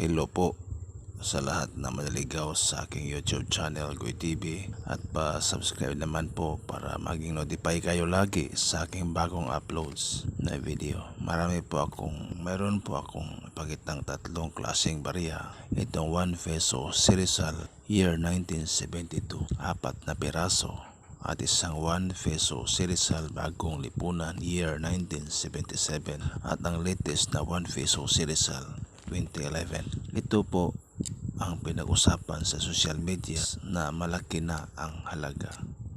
Hello po sa lahat na manaligaw sa aking YouTube channel Goy TV at pa-subscribe naman po para maging notify kayo lagi sa aking bagong uploads na video. Marami po akong, mayroon po akong ipakitang tatlong klaseng barya. Itong 1 peso Sirizal year 1972, apat na piraso at isang 1 peso Sirizal bagong lipunan year 1977 at ang latest na 1 peso Sirizal 2011. Ito po ang pinag-usapan sa social media na malaki na ang halaga.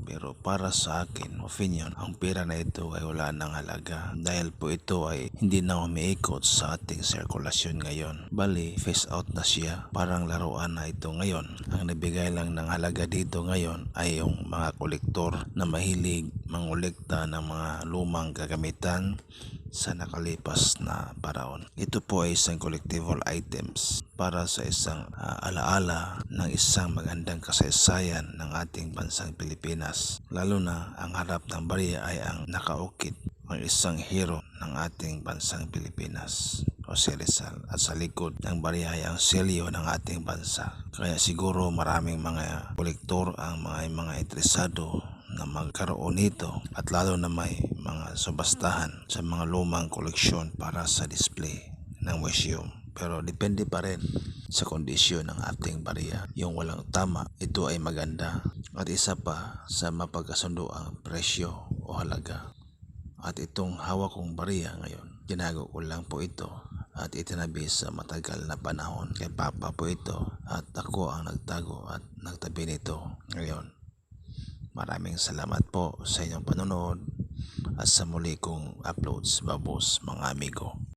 Pero para sa akin, opinion, ang pera na ito ay wala ng halaga dahil po ito ay hindi na umiikot sa ating sirkulasyon ngayon. Bali, face out na siya. Parang laruan na ito ngayon. Ang nabigay lang ng halaga dito ngayon ay yung mga kolektor na mahilig mangolekta ng mga lumang gagamitan sa nakalipas na paraon. Ito po ay isang collectible items para sa isang ah, alaala ng isang magandang kasaysayan ng ating bansang Pilipinas. Lalo na ang harap ng bariya ay ang nakaukit ang isang hero ng ating bansang Pilipinas o si Rizal at sa likod ng bariya ay ang selyo ng ating bansa. Kaya siguro maraming mga kolektor ang mga mga interesado na magkaroon nito at lalo na may mga subastahan sa mga lumang koleksyon para sa display ng museum. Pero depende pa rin sa kondisyon ng ating bariya. Yung walang tama, ito ay maganda. At isa pa sa mapagkasundo ang presyo o halaga. At itong hawak kong bariya ngayon, tinago ko lang po ito at itinabi sa matagal na panahon. Kay Papa po ito at ako ang nagtago at nagtabi nito ngayon. Maraming salamat po sa inyong panonood at sa muli kong uploads babos mga amigo.